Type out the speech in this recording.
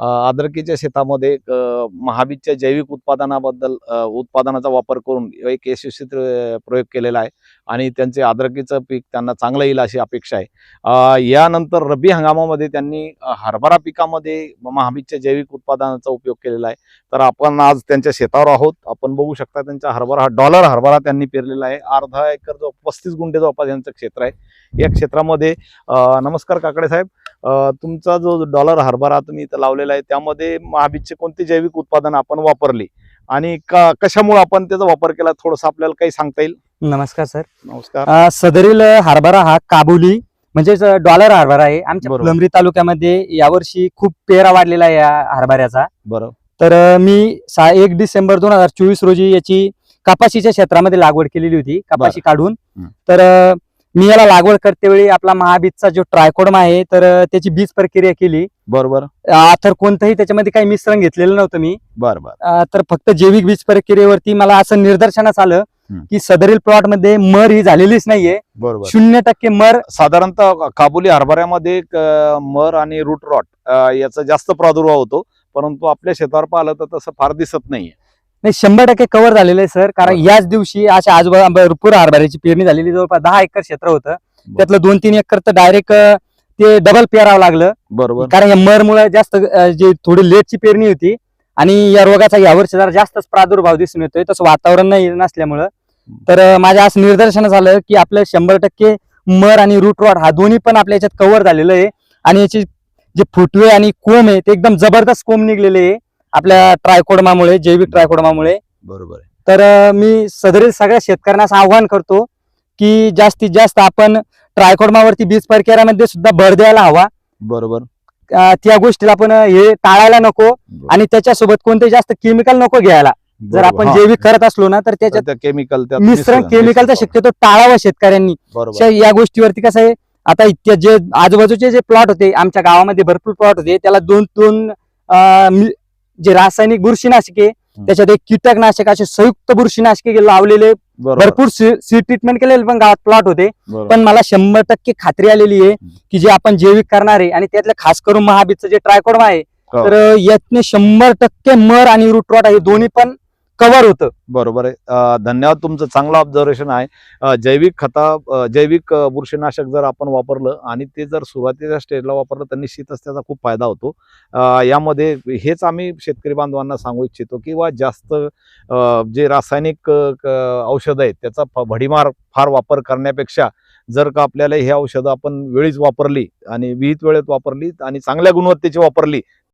अ, शेतामध्ये अ, महाबीजच्या जैविक उत्पादनाबद्दल उत्पादनाचा वापर करून एक यशस्वी प्रयोग केलेला आहे आणि त्यांचे अद्रकीचं पीक त्यांना चांगलं येईल अशी अपेक्षा आहे. यानंतर रब्बी हंगामामध्ये त्यांनी हरभरा पिकामध्ये महाबीजच्या जैविक उत्पादनाचा उपयोग केलेला आहे. तर आपण आज त्यांच्या शेतावर आहोत. आपण बघू शकता त्यांचा हरभरा हा डॉलर हरभरा त्यांनी पेरलेला आहे. अर्धा एकर जो पस्तीस गुंठे जवळपास यांचं क्षेत्र आहे. या क्षेत्रामध्ये नमस्कार काकडे साहेब. तुमचा जो डॉलर हरभरा तुम्ही इथं लावलेला आहे त्यामध्ये महाबीजचे कोणते जैविक उत्पादन आपण वापरली? आणि का कशामुळे आपण त्याचा वापर केला? थोडंसं आपल्याला काही सांगता येईल? नमस्कार सर. नमस्कार. सदरील हरभरा हा काबुली म्हणजेच डॉलर हरभरा आहे. आमच्या बरोबर. फुलंब्री तालुक्यामध्ये यावर्षी खूप पेरा वाढलेला आहे या हरभऱ्याचा. बरं. तर मी सा एक डिसेंबर दोन हजार चोवीस रोजी याची कपाशीच्या क्षेत्रामध्ये लागवड केलेली होती कपाशी काढून. तर मी याला लागवड करते वेळी आपला महाबीजचा जो ट्रायकोडमा आहे तर त्याची बीज प्रक्रिया केली. बरोबर. अ, तर कोणतंही त्याच्यामध्ये काही मिश्रण घेतलेलं नव्हतं मी. बरं बरं. अ, तर फक्त जैविक बीज प्रक्रियेवरती मला असं निदर्शनास आलं. की सदरील प्लॉटमध्ये मर ही झालेलीच नाहीये. बरोबर. शून्य टक्के मर साधारणतः काबुली हरभऱ्यामध्ये एक, अ, मर आणि रूट रॉट याचा जास्त प्रादुर्भाव होतो. परंतु आपल्या शेतावर पाहिलं तर तसं फार दिसत नाहीये. नाही शंभर टक्के कव्हर झालेलं आहे सर कारण. याच दिवशी अशा आजूबाजू भरपूर हरभऱ्याची पेरणी झालेली जवळपास दहा एकर क्षेत्र होतं. त्यातलं दोन तीन एकर तर डायरेक्ट ते डबल पेरावं लागलं. बरोबर. कारण या मर मुळे जास्त जे थोडी लेटची पेरणी होती आणि या रोगाचा यावर्षी जरा जास्तच प्रादुर्भाव दिसून येतोय. तसं वातावरण नाही नसल्यामुळं. तर माझ्या असं निदर्शन झालं की आपलं शंभर टक्के मर आणि रूट रॉड हा दोन्ही पण आपल्या याच्यात कव्हर झालेलं आहे. आणि याचे जे फुटवे आणि कोंब आहे ते एकदम जबरदस्त कोंब निघलेले आहे. आपल्या ट्रायकोडमामुळे जैविक ट्रायकोडमामुळे. बरोबर आहे. तर मी सदरील सगळ्या शेतकऱ्यांना असं आव्हान करतो की जास्तीत जास्त आपण ट्रायकोडमावरती बीज प्रक्रियामध्ये सुद्धा भर द्यायला हवा. बरोबर. त्या गोष्टीला आपण हे टाळायला नको आणि त्याच्यासोबत कोणते जास्त केमिकल नको घ्यायला. जर. आपण. जैविक करत असलो ना तर त्याच्यात त्या केमिकल मिश्रण केमिकलचा शक्यतो टाळावा शेतकऱ्यांनी. या गोष्टीवरती कसं आहे आता इतके जे आजूबाजूचे जे प्लॉट होते आमच्या गावामध्ये भरपूर प्लॉट होते. त्याला दोन दोन जे रासायनिक बुरशीनाशके त्याच्यात एक कीटकनाशक असे संयुक्त बुरशीनाशके लावलेले भरपूर सीड ट्रीटमेंट केलेले पण गावात प्लॉट होते. पण मला शंभर टक्के खात्री आलेली आहे की जे आपण जैविक करणार आहे आणि त्यातलं खास करून महाबीजचं जे ट्रायकोडमा आहे हो. तर यातने शंभर टक्के मर आणि रूटरॉट हे दोन्ही पण कव्हर होतं. बरोबर आहे. धन्यवाद. तुमचं चांगलं ऑब्झर्वेशन आहे. जैविक खता जैविक बुरशीनाशक जर आपण वापरलं आणि ते जर सुरुवातीच्या स्टेजला वापरलं तर निश्चितच त्याचा खूप फायदा होतो. यामध्ये हेच आम्ही शेतकरी बांधवांना सांगू इच्छितो किंवा जास्त जे रासायनिक क- औषधं आहेत त्याचा फ- भडीमार फार वापर करण्यापेक्षा जर का आपल्याला हे औषधं आपण वेळीच वापरली आणि विहित वेळेत वापरली आणि चांगल्या गुणवत्तेची वापरली